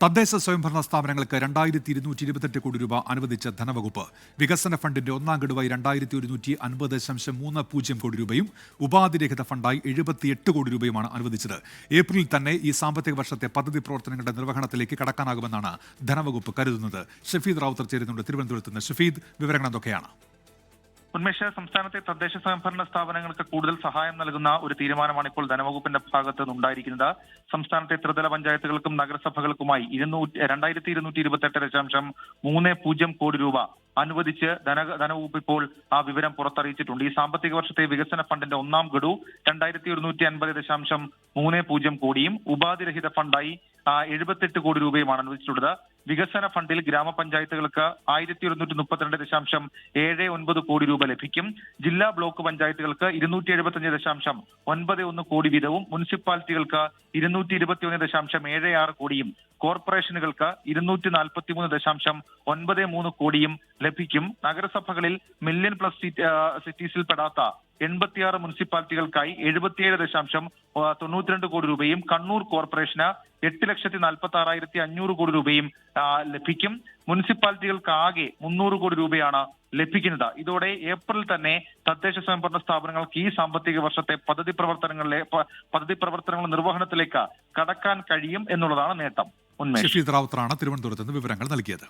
തദ്ദേശ സ്വയംഭരണ സ്ഥാപനങ്ങൾക്ക് രണ്ടായിരത്തി ഇരുന്നൂറ്റി ഇരുപത്തെട്ട് കോടി രൂപ അനുവദിച്ച ധനവകുപ്പ് വികസന ഫണ്ടിന്റെ ഒന്നാം ഗഡുവായി രണ്ടായിരത്തി ഒരുന്നൂറ്റി അൻപത് ദശാംശം മൂന്ന് പൂജ്യം കോടി രൂപയും ഉപാധിരഹിത ഫണ്ടായി എഴുപത്തിയെട്ട് കോടി രൂപയുമാണ് അനുവദിച്ചത്. ഏപ്രിലിൽ തന്നെ ഈ സാമ്പത്തിക വർഷത്തെ പദ്ധതി പ്രവർത്തനങ്ങളുടെ നിർവഹണത്തിലേക്ക് കടക്കാനാകുമെന്നാണ് ധനവകുപ്പ് കരുതുന്നത്. ഷഫീദ് റാവുത്തർ ചേരുന്നുണ്ട്. തിരുവനന്തപുരത്ത് നിന്ന് ഷഫീദ് വിവരങ്ങൾ എന്തൊക്കെയാണ്? ഉന്മേഷ സംസ്ഥാനത്തെ തദ്ദേശ സ്വയംഭരണ സ്ഥാപനങ്ങൾക്ക് കൂടുതൽ സഹായം നൽകുന്ന ഒരു തീരുമാനമാണ് ഇപ്പോൾ ധനവകുപ്പിന്റെ ഭാഗത്ത് നിന്നുണ്ടായിരിക്കുന്നത് സംസ്ഥാനത്തെ ത്രിതല പഞ്ചായത്തുകൾക്കും നഗരസഭകൾക്കുമായി ഇരുന്നൂറ്റി രണ്ടായിരത്തി ഇരുന്നൂറ്റി ഇരുപത്തെട്ട് ദശാംശം മൂന്ന് പൂജ്യം കോടി രൂപ അനുവദിച്ച് ധന ധനവകുപ്പ് ഇപ്പോൾ ആ വിവരം പുറത്തറിയിച്ചിട്ടുണ്ട്. ഈ സാമ്പത്തിക വർഷത്തെ വികസന ഫണ്ടിന്റെ ഒന്നാം ഗഡു രണ്ടായിരത്തി ഒരുന്നൂറ്റി അൻപത് ദശാംശം മൂന്ന് പൂജ്യം കോടിയും ഉപാധിരഹിത ഫണ്ടായി എഴുപത്തെട്ട് കോടി രൂപയുമാണ് അനുവദിച്ചിട്ടുള്ളത്. വികസന ഫണ്ടിൽ ഗ്രാമപഞ്ചായത്തുകൾക്ക് ആയിരത്തി ഒരുന്നൂറ്റി മുപ്പത്തിരണ്ട് ദശാംശം ഏഴ് ഒൻപത് കോടി രൂപ ലഭിക്കും. ജില്ലാ ബ്ലോക്ക് പഞ്ചായത്തുകൾക്ക് ഇരുന്നൂറ്റി എഴുപത്തിയഞ്ച് ദശാംശം ഒൻപത് ഒന്ന് കോടി വീതവും. മുനിസിപ്പാലിറ്റികൾക്ക് ഇരുന്നൂറ്റി ഇരുപത്തിയൊന്ന് ദശാംശം ഏഴ് ആറ് കോടിയും. കോർപ്പറേഷനുകൾക്ക് ഇരുന്നൂറ്റി നാൽപ്പത്തിമൂന്ന് ദശാംശം ഒൻപത് മൂന്ന് കോടിയും ലഭിക്കും. നഗരസഭകളിൽ മില്യൺ പ്ലസ് സിറ്റീസിൽ പെടാത്ത എൺപത്തിയാറ് മുനിസിപ്പാലിറ്റികൾക്കായി എഴുപത്തിയേഴ് ദശാംശം തൊണ്ണൂറ്റിരണ്ട് കോടി രൂപയും കണ്ണൂർ കോർപ്പറേഷന് എട്ട് ലക്ഷത്തി നാൽപ്പത്തി ആറായിരത്തി അഞ്ഞൂറ് കോടി രൂപയും ലഭിക്കും. മുനിസിപ്പാലിറ്റികൾക്ക് ആകെ മുന്നൂറ് കോടി രൂപയാണ് ലഭിക്കുന്നത്. ഇതോടെ ഏപ്രിൽ തന്നെ തദ്ദേശ സ്വയംഭരണ സ്ഥാപനങ്ങൾക്ക് ഈ സാമ്പത്തിക വർഷത്തെ പദ്ധതി പ്രവർത്തനങ്ങളിലെ പദ്ധതി പ്രവർത്തനങ്ങളുടെ നിർവഹണത്തിലേക്ക് കടക്കാൻ കഴിയും എന്നുള്ളതാണ് നേട്ടം. ഉന്മേഷ്. തിരുവനന്തപുരത്ത് നിന്ന് വിവരങ്ങൾ നൽകിയത്.